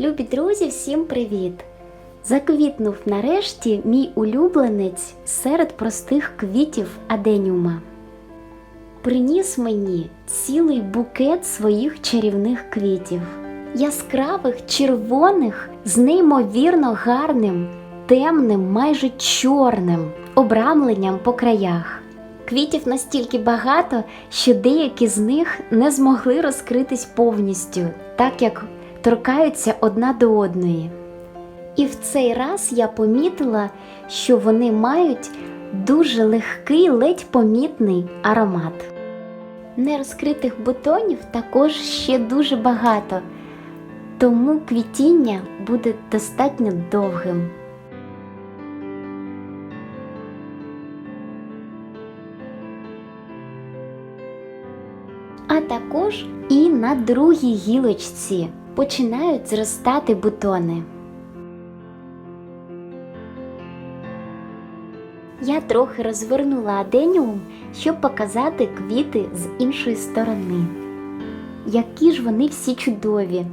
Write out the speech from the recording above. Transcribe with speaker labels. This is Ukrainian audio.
Speaker 1: Любі друзі, всім привіт! Заквітнув нарешті мій улюбленець серед простих квітів аденіума. Приніс мені цілий букет своїх чарівних квітів, яскравих, червоних, з неймовірно гарним, темним, майже чорним обрамленням по краях. Квітів настільки багато, що деякі з них не змогли розкритись повністю, так як торкаються одна до одної. І в цей раз я помітила, що вони мають дуже легкий, ледь помітний аромат. Нерозкритих бутонів також ще дуже багато, тому квітіння буде достатньо довгим. А також і на другій гілочці починають зростати бутони. Я трохи розвернула аденіум, щоб показати квіти з іншої сторони. Які ж вони всі чудові!